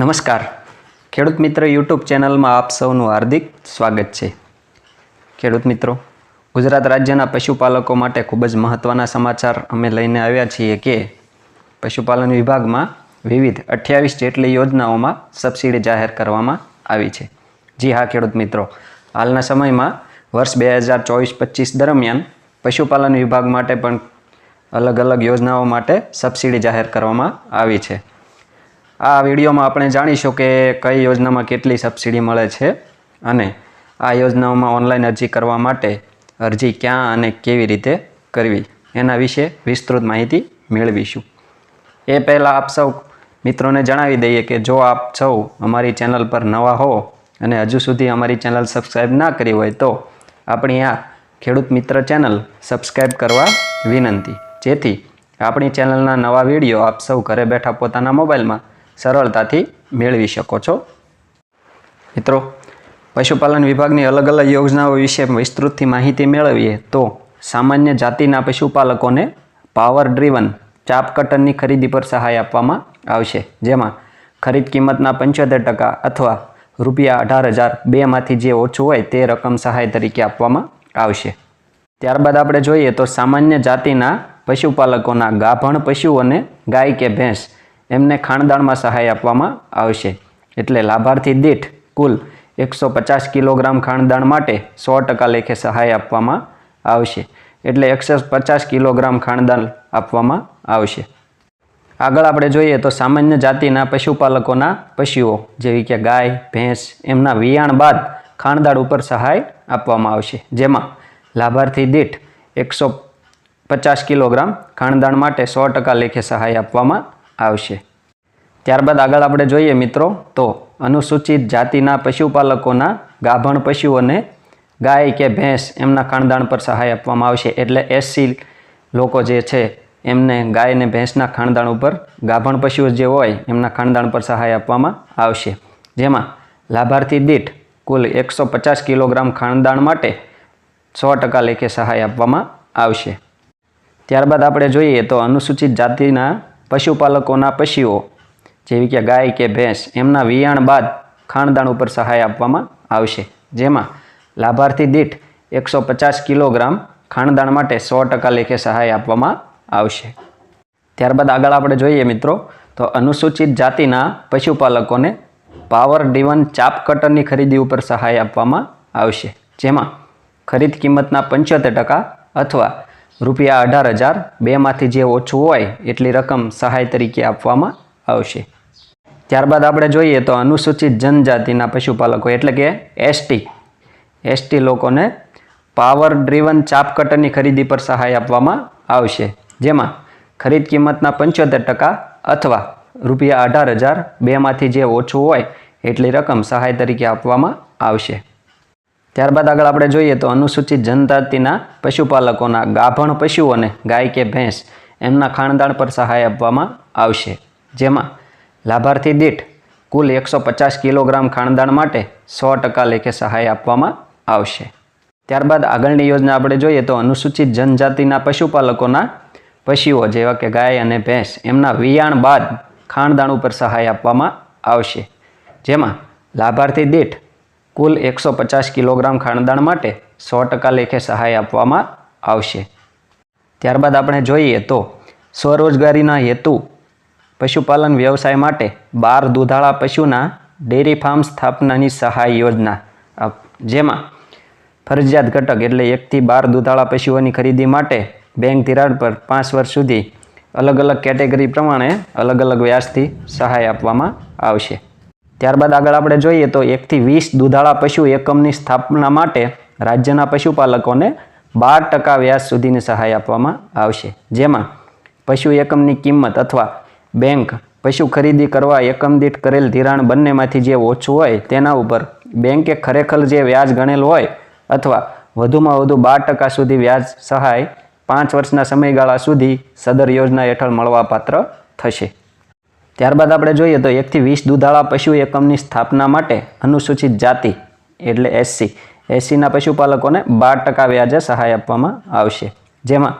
નમસ્કાર. ખેડૂત મિત્ર યુટ્યુબ ચેનલમાં આપ સૌનું હાર્દિક સ્વાગત છે. ખેડૂત મિત્રો, ગુજરાત રાજ્યના પશુપાલકો માટે ખૂબ જ મહત્ત્વના સમાચાર અમે લઈને આવ્યા છીએ કે પશુપાલન વિભાગમાં વિવિધ અઠ્યાવીસ જેટલી યોજનાઓમાં સબસિડી જાહેર કરવામાં આવી છે. જી હા, ખેડૂત મિત્રો. હાલના સમયમાં વર્ષ બે હજાર ચોવીસ પચીસ દરમિયાન પશુપાલન વિભાગ માટે પણ અલગ અલગ યોજનાઓ માટે સબસિડી જાહેર કરવામાં આવી છે. આ વિડીયોમાં આપણે જાણીશું કે કઈ યોજનામાં કેટલી સબસિડી મળે છે અને આ યોજનાઓમાં ઓનલાઈન અરજી કરવા માટે અરજી ક્યાં અને કેવી રીતે કરવી, એના વિશે વિસ્તૃત માહિતી મેળવીશું. એ પહેલાં આપ સૌ મિત્રોને જણાવી દઈએ કે જો આપ સૌ અમારી ચેનલ પર નવા હો અને હજુ સુધી અમારી ચેનલ સબસ્ક્રાઈબ ના કરી હોય તો આપણી આ ખેડૂત મિત્ર ચેનલ સબસ્ક્રાઈબ કરવા વિનંતી. જેથી આપણી ચેનલના નવા વીડિયો આપ સૌ ઘરે બેઠા પોતાના મોબાઈલમાં સરળતાથી મેળવી શકો છો. મિત્રો, પશુપાલન વિભાગની અલગ અલગ યોજનાઓ વિશે વિસ્તૃતથી માહિતી મેળવીએ તો સામાન્ય જાતિના પશુપાલકોને પાવર ડ્રીવન ચાપ કટરની ખરીદી પર સહાય આપવામાં આવશે. જેમાં ખરીદ કિંમતના પંચોતેર ટકા અથવા રૂપિયા અઢાર હજાર બેમાંથી જે ઓછું હોય તે રકમ સહાય તરીકે આપવામાં આવશે. ત્યારબાદ આપણે જોઈએ તો સામાન્ય જાતિના પશુપાલકોના ગાભણ પશુઓને ગાય કે ભેંસ એમને ખાણદાણમાં સહાય આપવામાં આવશે. એટલે લાભાર્થી દીઠ કુલ એકસો પચાસ કિલોગ્રામ ખાણદાણ માટે સો ટકા લેખે સહાય આપવામાં આવશે. એટલે એકસો પચાસ કિલોગ્રામ ખાણદાણ આપવામાં આવશે. આગળ આપણે જોઈએ તો સામાન્ય જાતિના પશુપાલકોના પશુઓ, જેવી કે ગાય, ભેંસ, એમના વિયાણ બાદ ખાણદાળ ઉપર સહાય આપવામાં આવશે. જેમાં લાભાર્થી દીઠ એકસો પચાસ કિલોગ્રામ ખાણદાણ માટે સો ટકા લેખે સહાય આપવામાં આવશે. ત્યારબાદ આગળ આપણે જોઈએ મિત્રો, તો અનુસૂચિત જાતિના પશુપાલકોના ગાભણ પશુઓને ગાય કે ભેંસ એમના ખાણદાણ પર સહાય આપવામાં આવશે. એટલે એસસી લોકો જે છે, એમને ગાય અને ભેંસના ખાણદાણ ઉપર ગાભણ પશુઓ જે હોય, એમના ખાણદાણ પર સહાય આપવામાં આવશે. જેમાં લાભાર્થી દીઠ કુલ એકસો પચાસ કિલોગ્રામ ખાણદાણ માટે સો ટકા લેખે સહાય આપવામાં આવશે. ત્યારબાદ આપણે જોઈએ તો અનુસૂચિત જાતિના પશુપાલકોના પશુઓ, જેવી કે ગાય કે ભેંસ, એમના વિયાણ બાદ ખાણદાણ ઉપર સહાય આપવામાં આવશે. જેમાં લાભાર્થી દીઠ એકસો પચાસ કિલોગ્રામ ખાણદાણ માટે સો ટકા લેખે સહાય આપવામાં આવશે. ત્યારબાદ આગળ આપણે જોઈએ મિત્રો, તો અનુસૂચિત જાતિના પશુપાલકોને પાવર ડીવન ચાપ કટરની ખરીદી ઉપર સહાય આપવામાં આવશે. જેમાં ખરીદ કિંમતના પંચોતેર ટકા અથવા રૂપિયા અઢાર હજાર બેમાંથી જે ઓછું હોય એટલી રકમ સહાય તરીકે આપવામાં આવશે. ત્યારબાદ આપણે જોઈએ તો અનુસૂચિત જનજાતિના પશુપાલકો એટલે કે એસટી. એસટી લોકોને પાવર ડ્રીવન ચાપ કટરની ખરીદી પર સહાય આપવામાં આવશે. જેમાં ખરીદ કિંમતના પંચોતેર ટકા અથવા રૂપિયા અઢાર હજાર બેમાંથી જે ઓછું હોય એટલી રકમ સહાય તરીકે આપવામાં આવશે. ત્યારબાદ આગળ આપણે જોઈએ તો અનુસૂચિત જનજાતિના પશુપાલકોના ગાભણ પશુઓને ગાય કે ભેંસ એમના ખાણદાણ પર સહાય આપવામાં આવશે. જેમાં લાભાર્થી દીઠ કુલ એકસો પચાસ કિલોગ્રામ ખાણદાણ માટે સો ટકા લેખે સહાય આપવામાં આવશે. ત્યારબાદ આગળની યોજના આપણે જોઈએ તો અનુસૂચિત જનજાતિના પશુપાલકોના પશુઓ જેવા કે ગાય અને ભેંસ એમના વિયાણ બાદ ખાણદાણ ઉપર સહાય આપવામાં આવશે. જેમાં લાભાર્થી દીઠ કુલ એકસો પચાસ કિલોગ્રામ ખાણદાણ માટે સો ટકા લેખે સહાય આપવામાં આવશે. ત્યારબાદ આપણે જોઈએ તો સ્વરોજગારીના હેતુ, પશુપાલન વ્યવસાય માટે બાર દૂધાળા પશુના ડેરી ફાર્મ સ્થાપનાની સહાય યોજના જેમાં ફરજિયાત ઘટક એટલે એકથી બાર દૂધાળા પશુઓની ખરીદી માટે બેંક ધિરાણ પર પાંચ વર્ષ સુધી અલગ અલગ કેટેગરી પ્રમાણે અલગ અલગ વ્યાજથી સહાય આપવામાં આવશે. ત્યારબાદ આગળ આપણે જોઈએ તો એકથી વીસ દુધાળા પશુ એકમની સ્થાપના માટે રાજ્યના પશુપાલકોને બાર ટકા વ્યાજ સુધીની સહાય આપવામાં આવશે. જેમાં પશુ એકમની કિંમત અથવા બેંક પશુ ખરીદી કરવા એકમ દીઠ કરેલ ધિરાણ બંનેમાંથી જે ઓછું હોય તેના ઉપર બેંકે ખરેખર જે વ્યાજ ગણેલ હોય અથવા વધુમાં વધુ બાર ટકા સુધી વ્યાજ સહાય પાંચ વર્ષના સમયગાળા સુધી સદર યોજના હેઠળ મળવાપાત્ર થશે. ત્યારબાદ આપણે જોઈએ તો એકથી વીસ દૂધાળા પશુ એકમની સ્થાપના માટે અનુસૂચિત જાતિ, એટલે એસસી એસસીના પશુપાલકોને બાર ટકા વ્યાજે સહાય આપવામાં આવશે. જેમાં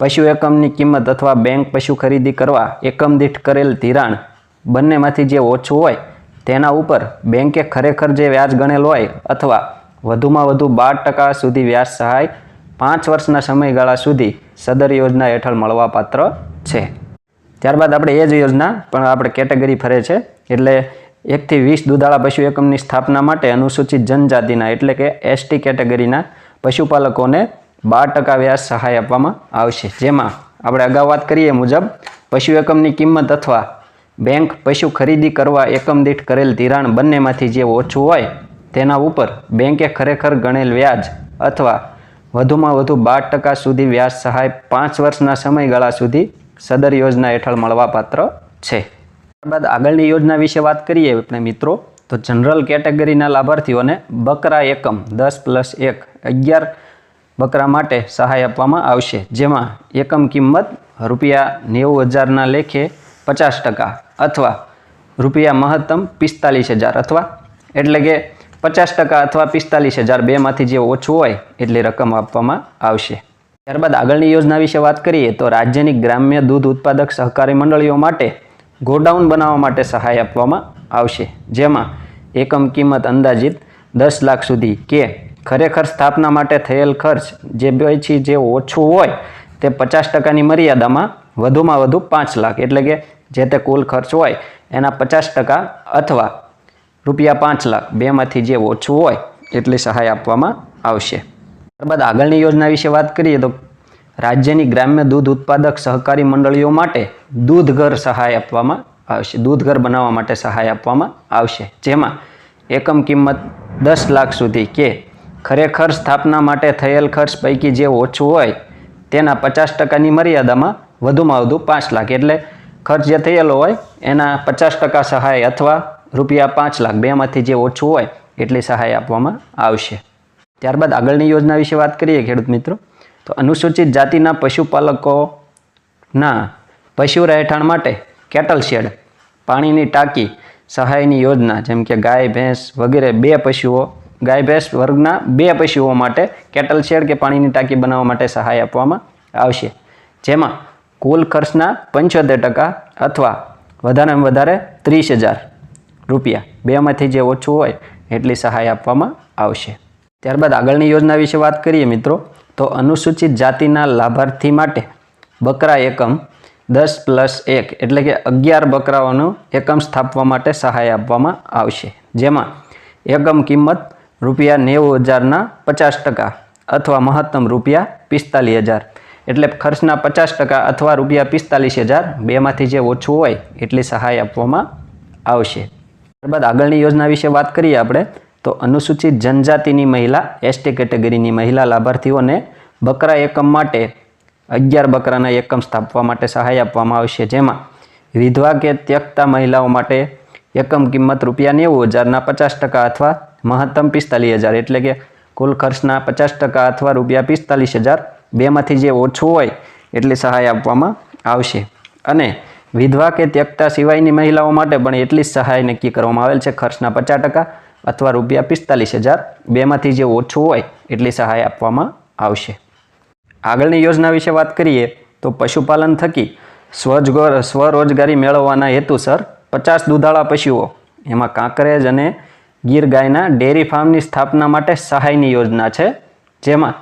પશુ એકમની કિંમત અથવા બેંક પશુ ખરીદી કરવા એકમ દીઠ કરેલ ધિરાણ બંનેમાંથી જે ઓછું હોય તેના ઉપર બેંકે ખરેખર જે વ્યાજ ગણેલ હોય અથવા વધુમાં વધુ બાર ટકા સુધી વ્યાજ સહાય પાંચ વર્ષના સમયગાળા સુધી સદર યોજના હેઠળ મળવાપાત્ર છે. ત્યારબાદ આપણે એ જ યોજના, પણ આપણે કેટેગરી ફરે છે, એટલે એકથી વીસ દુધાળા પશુ એકમની સ્થાપના માટે અનુસૂચિત જનજાતિના, એટલે કે એસટી કેટેગરીના પશુપાલકોને બાર ટકા વ્યાજ સહાય આપવામાં આવશે. જેમાં આપણે અગાઉ વાત કરીએ મુજબ પશુ એકમની કિંમત અથવા બેંક પશુ ખરીદી કરવા એકમ દીઠ કરેલ ધિરાણ બંનેમાંથી જે ઓછું હોય, તેના ઉપર બેંકે ખરેખર ગણેલ વ્યાજ અથવા વધુમાં વધુ બાર ટકા સુધી વ્યાજ સહાય પાંચ વર્ષના સમયગાળા સુધી સદર યોજના હેઠળ મળવાપાત્ર છે. ત્યારબાદ આગળની યોજના વિશે વાત કરીએ આપણે મિત્રો. તો જનરલ કેટેગરીના લાભાર્થીઓને બકરા એકમ દસ પ્લસ એક અગિયાર બકરા માટે સહાય આપવામાં આવશે. જેમાં એકમ કિંમત રૂપિયા નેવું હજારના લેખે પચાસ ટકા અથવા રૂપિયા મહત્તમ પિસ્તાલીસ હજાર અથવા એટલે કે પચાસ ટકા અથવા પિસ્તાલીસ હજાર બેમાંથી જે ઓછું હોય એટલી રકમ આપવામાં આવશે. ત્યારબાદ આગળની યોજના વિશે વાત કરીએ તો રાજ્યની ગ્રામ્ય દૂધ ઉત્પાદક સહકારી મંડળીઓ માટે ગોડાઉન બનાવવા માટે સહાય આપવામાં આવશે. જેમાં એકમ કિંમત અંદાજિત દસ લાખ સુધી કે ખરેખર સ્થાપના માટે થયેલ ખર્ચ જે પછી જે ઓછું હોય તે પચાસ ટકાની મર્યાદામાં વધુમાં વધુ પાંચ લાખ. એટલે કે જે તે કુલ ખર્ચ હોય એના પચાસ ટકા અથવા રૂપિયા પાંચ લાખ બેમાંથી જે ઓછું હોય એટલી સહાય આપવામાં આવશે. ત્યારબાદ આગળની યોજના વિશે વાત કરીએ તો રાજ્યની ગ્રામ્ય દૂધ ઉત્પાદક સહકારી મંડળીઓ માટે દૂધ ઘર સહાય આપવામાં આવશે. દૂધ ઘર બનાવવા માટે સહાય આપવામાં આવશે. જેમાં એકમ કિંમત દસ લાખ સુધી કે ખરેખર સ્થાપના માટે થયેલ ખર્ચ પૈકી જે ઓછું હોય તેના પચાસ ટકાની મર્યાદામાં વધુમાં વધુ પાંચ લાખ. એટલે ખર્ચ જે થયેલો હોય એના પચાસ ટકા સહાય અથવા રૂપિયા પાંચ લાખ. બેમાંથી જે ઓછું હોય એટલી સહાય આપવામાં આવશે. ત્યારબાદ આગળની યોજના વિશે વાત કરીએ ખેડૂત મિત્રો. તો અનુસૂચિત જાતિના પશુપાલકોના પશુ રહેઠાણ માટે કેટલ શેડ? પાણીની ટાંકી, સહાયની યોજના, જેમ કે ગાય, ભેંસ વગેરે બે પશુઓ, ગાય, ભેંસ વર્ગના બે પશુઓ માટે કેટલ શેડ કે પાણીની ટાંકી બનાવવા માટે સહાય આપવામાં આવશે? જેમાં કુલ ખર્ચના પંચોતેર ટકા અથવા વધારેમાં વધારે ત્રીસ હજાર રૂપિયા. બેમાંથી જે ઓછું હોય એટલી સહાય આપવામાં આવશે. ત્યારબાદ આગળની યોજના વિશે વાત કરીએ મિત્રો, તો અનુસૂચિત જાતિના લાભાર્થી માટે બકરા એકમ દસ પ્લસ એક એટલે કે અગિયાર બકરાઓનું એકમ સ્થાપવા માટે સહાય આપવામાં આવશે. જેમાં એકમ કિંમત રૂપિયા નેવું હજારના પચાસ ટકા અથવા મહત્તમ રૂપિયા પિસ્તાલીસ હજાર એટલે ખર્ચના પચાસ ટકા અથવા રૂપિયા પિસ્તાલીસ હજાર બેમાંથી જે ઓછું હોય એટલી સહાય આપવામાં આવશે. ત્યારબાદ આગળની યોજના વિશે વાત કરીએ આપણે તો અનુસૂચિત જનજાતિની મહિલા એસટી કેટેગરીની મહિલા લાભાર્થીઓને બકરા એકમ માટે અગિયાર બકરાના એકમ સ્થાપવા માટે સહાય આપવામાં આવશે. જેમાં વિધવા કે ત્યક્તા મહિલાઓ માટે એકમ કિંમત રૂપિયા નેવું હજારના પચાસ ટકા અથવા મહત્તમ પિસ્તાલીસ હજાર, એટલે કે કુલ ખર્ચના પચાસ ટકા અથવા રૂપિયા પિસ્તાલીસ હજાર બેમાંથી જે ઓછું હોય એટલી સહાય આપવામાં આવશે. અને વિધવા કે ત્યક્તા સિવાયની મહિલાઓ માટે પણ એટલી જ સહાય નક્કી કરવામાં આવેલ છે. ખર્ચના પચાસ ટકા અથવા રૂપિયા પિસ્તાલીસ હજાર બેમાંથી જે ઓછું હોય એટલી સહાય આપવામાં આવશે. આગળની યોજના વિશે વાત કરીએ તો પશુપાલન થકી સ્વજગર સ્વરોજગારી મેળવવાના હેતુસર પચાસ દુધાળા પશુઓ. એમાં કાંકરેજ અને ગીર ગાયના ડેરી ફાર્મની સ્થાપના માટે સહાયની યોજના છે. જેમાં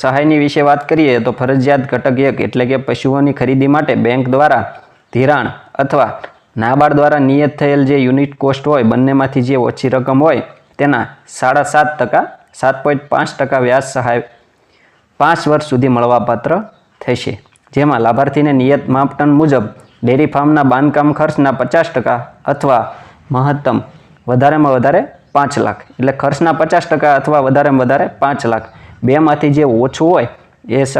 સહાયની વિશે વાત કરીએ તો ફરજિયાત ઘટક એક એટલે કે પશુઓની ખરીદી માટે બેંક દ્વારા ધિરાણ અથવા નાબાર્ડ દ્વારા નિયત થયેલ જે યુનિટ કોસ્ટ હોય, બંનેમાંથી જે ઓછી રકમ હોય, તેના સાડા સાત ટકા, સાત પોઈન્ટ પાંચ ટકા વ્યાજ સહાય પાંચ વર્ષ સુધી મળવાપાત્ર થશે. જેમાં લાભાર્થીને નિયત માપદંડ મુજબ ડેરી ફાર્મના બાંધકામ ખર્ચના પચાસ ટકા અથવા મહત્તમ વધારેમાં વધારે પાંચ લાખ. એટલે ખર્ચના પચાસ ટકા અથવા વધારેમાં વધારે પાંચ લાખ. બેમાંથી જે ઓછું હોય, એ સહ,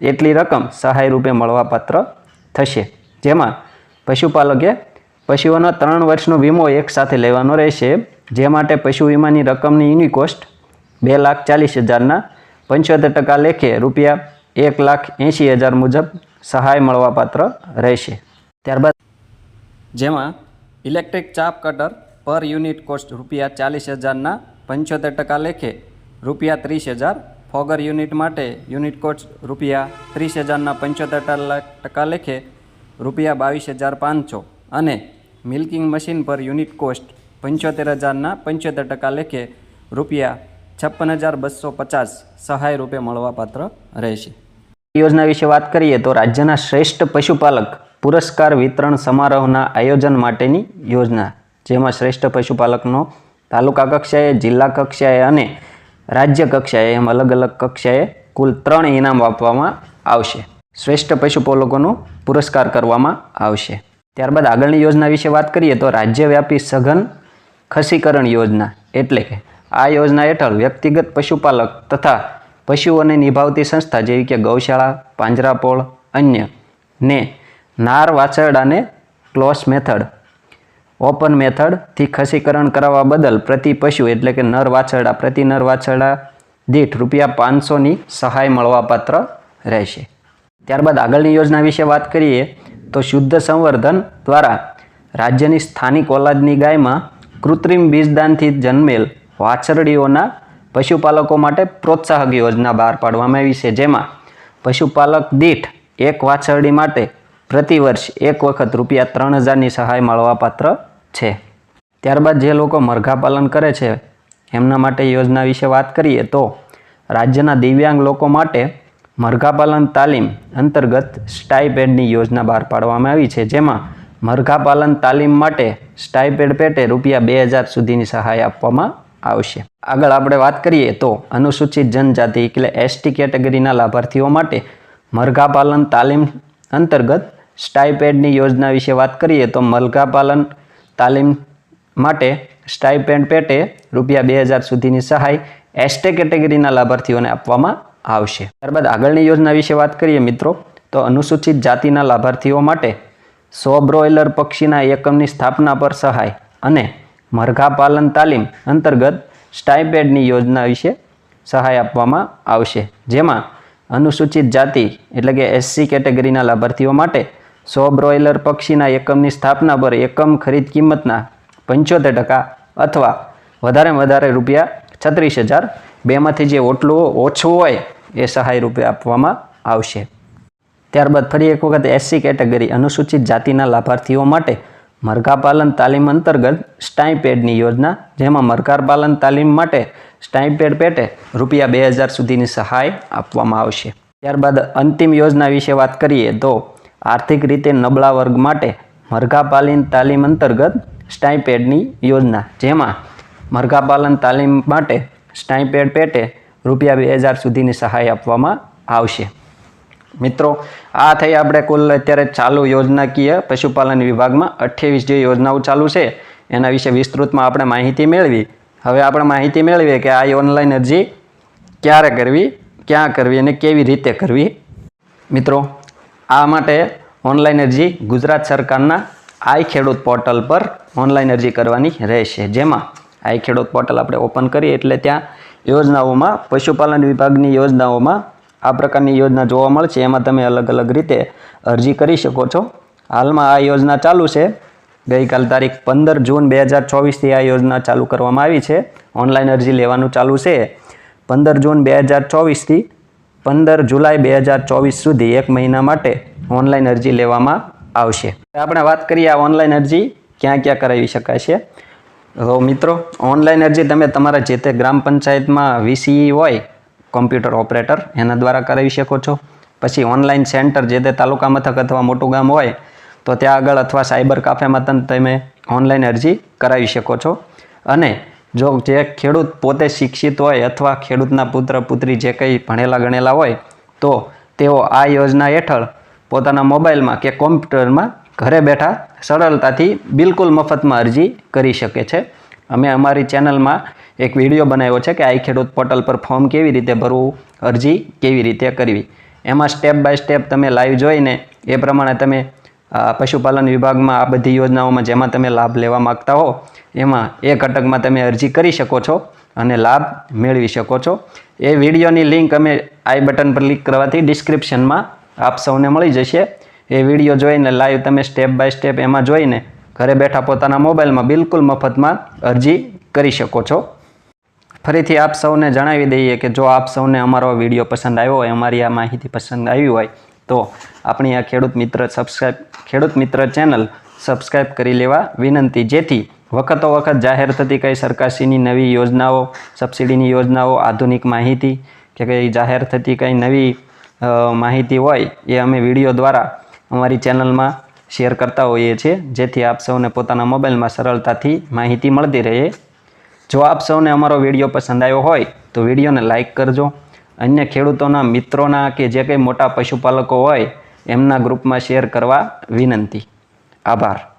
એટલી રકમ સહાય રૂપે મળવાપાત્ર થશે. જેમાં પશુપાલકે પશુઓનો ત્રણ વર્ષનો વીમો એકસાથે લેવાનો રહેશે, જે માટે પશુ વીમાની રકમની યુનિ કોસ્ટ બે લાખ ચાલીસ હજારના પંચોતેર ટકા લેખે રૂપિયા એક લાખ એંશી હજાર મુજબ સહાય મળવાપાત્ર રહેશે. ત્યારબાદ જેમાં ઇલેક્ટ્રિક ચાપ કટર પર યુનિટ કોસ્ટ રૂપિયા ચાલીસ હજારના પંચોતેર ટકા લેખે રૂપિયા ત્રીસ હજાર, ફોગર યુનિટ માટે યુનિટ કોસ્ટ રૂપિયા ત્રીસ હજારના પંચોતેર ટકા લેખે રૂપિયા બાવીસ હજાર પાંચસો અને milking machine per unit cost પંચોતેર હજારના પંચોતેર ટકા લેખે રૂપિયા છપ્પન હજાર બસો પચાસ સહાય રૂપે મળવાપાત્ર રહેશે. યોજના વિશે વાત કરીએ તો રાજ્યના શ્રેષ્ઠ પશુપાલક પુરસ્કાર વિતરણ સમારોહના આયોજન માટેની યોજના, જેમાં શ્રેષ્ઠ પશુપાલકનો તાલુકા કક્ષાએ, જિલ્લા કક્ષાએ અને રાજ્ય કક્ષાએ એમ અલગ અલગ કક્ષાએ કુલ ત્રણ ઇનામ આપવામાં આવશે. શ્રેષ્ઠ પશુપાલકોનો પુરસ્કાર કરવામાં આવશે. ત્યારબાદ આગળની યોજના વિશે વાત કરીએ તો રાજ્યવ્યાપી સઘન ખસીકરણ યોજના એટલે કે આ યોજના હેઠળ વ્યક્તિગત પશુપાલક તથા પશુઓને નિભાવતી સંસ્થા જેવી કે ગૌશાળા પાંજરાપોળ અન્ય ને નાર વાછરડાને ક્લોસ મેથડ, ઓપન મેથડથી ખસીકરણ કરાવવા બદલ પ્રતિ પશુ એટલે કે નર વાછરડા, પ્રતિ નર વાછરડા દીઠ રૂપિયા પાંચસોની સહાય મળવાપાત્ર રહેશે. ત્યારબાદ આગળની યોજના વિશે વાત કરીએ, તો શુદ્ધ સંવર્ધન દ્વારા રાજ્યની સ્થાનિક ઓલાદની ગાયમાં કૃત્રિમ બીજદાનથી જન્મેલ વાછરડીઓના પશુપાલકો માટે પ્રોત્સાહક યોજના બહાર પાડવામાં આવી છે, જેમાં પશુપાલક દીઠ એક વાછરડી માટે પ્રતિ વર્ષ એક વખત રૂપિયા ત્રણ હજારની સહાય મળવાપાત્ર છે. ત્યારબાદ જે લોકો મરઘા પાલન કરે છે, એમના માટે યોજના વિશે વાત કરીએ, તો રાજ્યના દિવ્યાંગ લોકો માટે મરઘા પાલન તાલીમ અંતર્ગત સ્ટાઇપેડની યોજના બહાર પાડવામાં આવી છે, જેમાં મરઘાપાલન તાલીમ માટે સ્ટાઇપેડ પેટે રૂપિયા બે હજાર સુધીની સહાય આપવામાં આવશે. આગળ આપણે વાત કરીએ તો અનુસૂચિત જનજાતિ એટલે એસટી કેટેગરીના લાભાર્થીઓ માટે મરઘાપાલન તાલીમ અંતર્ગત સ્ટાઇપેડની યોજના વિશે વાત કરીએ તો મરઘાપાલન તાલીમ માટે સ્ટાઈપેન્ડ પેટે રૂપિયા બે હજાર સુધીની સહાય એસટી કેટેગરીના લાભાર્થીઓને આપવામાં આવશે. ત્યારબાદ આગળની યોજના વિશે વાત કરીએ મિત્રો, તો અનુસૂચિત જાતિના લાભાર્થીઓ માટે સો બ્રોઇલર પક્ષીના એકમની સ્થાપના પર સહાય અને મરઘા પાલન તાલીમ અંતર્ગત સ્ટાઇપેડની યોજના વિશે સહાય આપવામાં આવશે. જેમાં અનુસૂચિત જાતિ એટલે કે એસસી કેટેગરીના લાભાર્થીઓ માટે સો બ્રોઇલર પક્ષીના એકમની સ્થાપના પર એકમ ખરીદ કિંમતના પંચોતેર ટકા અથવા વધારે વધારે રૂપિયા છત્રીસ હજાર બેમાંથી જે ઓટલું ઓછું હોય એ સહાય રૂપે આપવામાં આવશે. ત્યારબાદ ફરી એક વખત એસસી કેટેગરી અનુસૂચિત જાતિના લાભાર્થીઓ માટે મરઘાપાલન તાલીમ અંતર્ગત સ્ટાઈપેડની યોજના, જેમાં મરઘાપાલન તાલીમ માટે સ્ટાઈપેડ પેટે રૂપિયા બે હજાર સુધીની સહાય આપવામાં આવશે. ત્યારબાદ અંતિમ યોજના વિશે વાત કરીએ તો આર્થિક રીતે નબળા વર્ગ માટે મરઘાપાલન તાલીમ અંતર્ગત સ્ટાઈપેડની યોજના, જેમાં મરઘાપાલન તાલીમ માટે સ્ટાઇપેડ પેટે રૂપિયા બે હજાર સુધીની સહાય આપવામાં આવશે. મિત્રો, આ થઈ આપણે કુલ અત્યારે ચાલુ યોજનાકીય પશુપાલન વિભાગમાં અઠ્યાવીસ જે યોજનાઓ ચાલુ છે, એના વિશે વિસ્તૃતમાં આપણે માહિતી મેળવી. હવે આપણે માહિતી મેળવીએ કે આ ઓનલાઈન અરજી ક્યારે કરવી, ક્યાં કરવી અને કેવી રીતે કરવી. મિત્રો, આ માટે ઓનલાઈન અરજી ગુજરાત સરકારના આઈ ખેડૂત પોર્ટલ પર ઓનલાઈન અરજી કરવાની રહેશે, જેમાં આઈ ખેડૂત પોર્ટલ આપણે ઓપન કરીએ એટલે ત્યાં યોજનાઓમાં પશુપાલન વિભાગની યોજનાઓમાં આ પ્રકારની યોજના જોવા મળશે. એમાં તમે અલગ અલગ રીતે અરજી કરી શકો છો. હાલમાં આ યોજના ચાલુ છે. ગઈકાલ તારીખ પંદર જૂન બે હજાર ચોવીસથી આ યોજના ચાલુ કરવામાં આવી છે. ઓનલાઈન અરજી લેવાનું ચાલુ છે. પંદર જૂન બે હજાર ચોવીસથી પંદર જુલાઈ બે હજાર ચોવીસ સુધી એક મહિના માટે ઓનલાઈન અરજી લેવામાં આવશે. આપણે વાત કરીએ આ ઓનલાઈન અરજી ક્યાં ક્યાં કરાવી શકાય છે. તો મિત્રો ઓનલાઈન અરજી તમે તમારા જે તે ગ્રામ પંચાયતમાં વીસીઈ હોય કોમ્પ્યુટર ઓપરેટર એના દ્વારા કરાવી શકો છો. પછી ઓનલાઈન સેન્ટર જે તે તાલુકા મથક અથવા મોટું ગામ હોય, તો ત્યાં આગળ અથવા સાયબર કાફેમાં પણ તમે ઓનલાઈન અરજી કરાવી શકો છો. અને જો જે ખેડૂત પોતે શિક્ષિત હોય અથવા ખેડૂતના પુત્ર, પુત્રી જે કંઈ ભણેલા ગણેલા હોય, તો તેઓ આ યોજના હેઠળ પોતાના મોબાઈલમાં કે કોમ્પ્યુટરમાં ઘરે બેઠા સરળતાથી બિલકુલ મફતમાં અરજી કરી શકે છે. અમે અમારી ચેનલમાં એક વીડિયો બનાવ્યો છે કે આઈ ખેડૂત પોર્ટલ પર ફોર્મ કેવી રીતે ભરવું, અરજી કેવી રીતે કરવી. એમાં સ્ટેપ બાય સ્ટેપ તમે લાઈવ જોઈને એ પ્રમાણે તમે પશુપાલન વિભાગમાં આ બધી યોજનાઓમાં જેમાં તમે લાભ લેવા માગતા હો, એમાં એ ઘટકમાં તમે અરજી કરી શકો છો અને લાભ મેળવી શકો છો. એ વિડીયોની લિંક અમે આઈ બટન પર ક્લિક કરવાથી ડિસ્ક્રિપ્શનમાં આપ સૌને મળી જશે. એ વીડિયો જોઈને લાઈવ તમે સ્ટેપ બાય સ્ટેપ એમાં જોઈને ઘરે બેઠા પોતાના મોબાઈલમાં બિલકુલ મફતમાં અરજી કરી શકો છો. ફરીથી આપ સૌને જણાવી દઈએ કે જો આપ સૌને અમારો વીડિયો પસંદ આવ્યો હોય, અમારી આ માહિતી પસંદ આવી હોય, તો આપણી આ ખેડૂત મિત્ર સબસ્ક્રાઈબ ખેડૂત મિત્ર ચેનલ સબસ્ક્રાઈબ કરી લેવા વિનંતી. જેથી વખતો વખત જાહેર થતી કઈ સરકારશ્રીની નવી યોજનાઓ સબસિડીની યોજનાઓ, આધુનિક માહિતી કે કંઈ જાહેર થતી કંઈ નવી માહિતી હોય, એ અમે વીડિયો દ્વારા અમારી ચેનલમાં શેર કરતા હોઈએ છીએ, જેથી આપ સૌને પોતાના મોબાઈલમાં સરળતાથી માહિતી મળતી રહે. જો આપ સૌને અમારો વીડિયો પસંદ આવ્યો હોય, તો વિડીયોને લાઇક કરજો. અન્ય ખેડૂતોના, મિત્રોના કે જે કંઈ મોટા પશુપાલકો હોય, એમના ગ્રુપમાં શેર કરવા વિનંતી. આભાર.